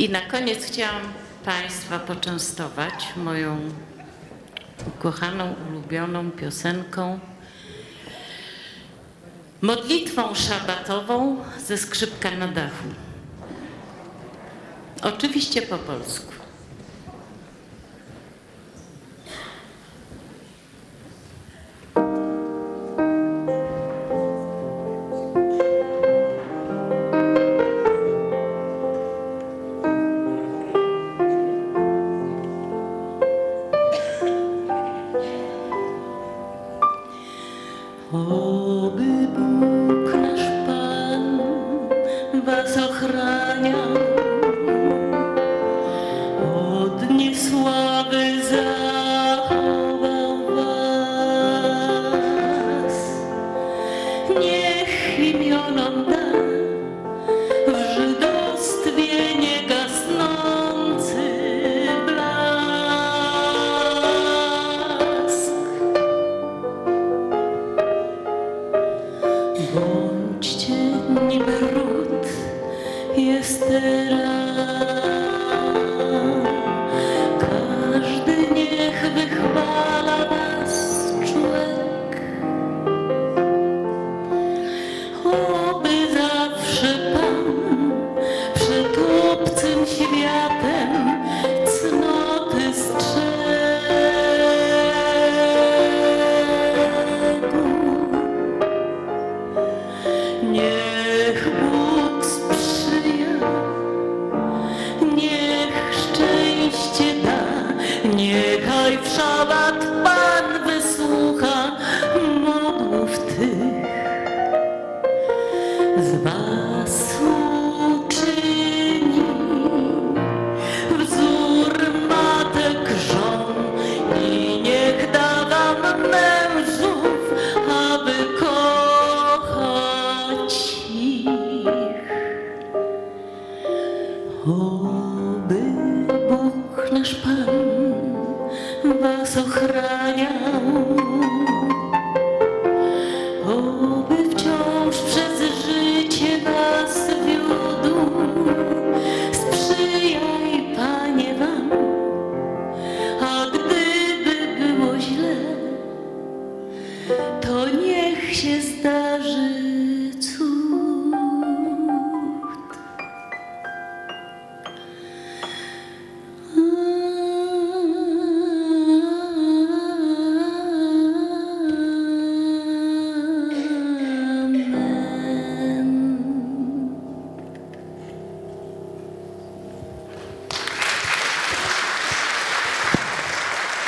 I na koniec chciałam Państwa poczęstować moją ukochaną, ulubioną piosenką, modlitwą szabatową ze skrzypka na dachu. Oczywiście po polsku. Oby Bądźcie niby ród jest teraz. z was uczyni wzór matek żon i niech da wam mężów, aby kochać ich. Oby Bóg nasz Pan was ochraniał, oby wciąż przez to niech się zdarzy.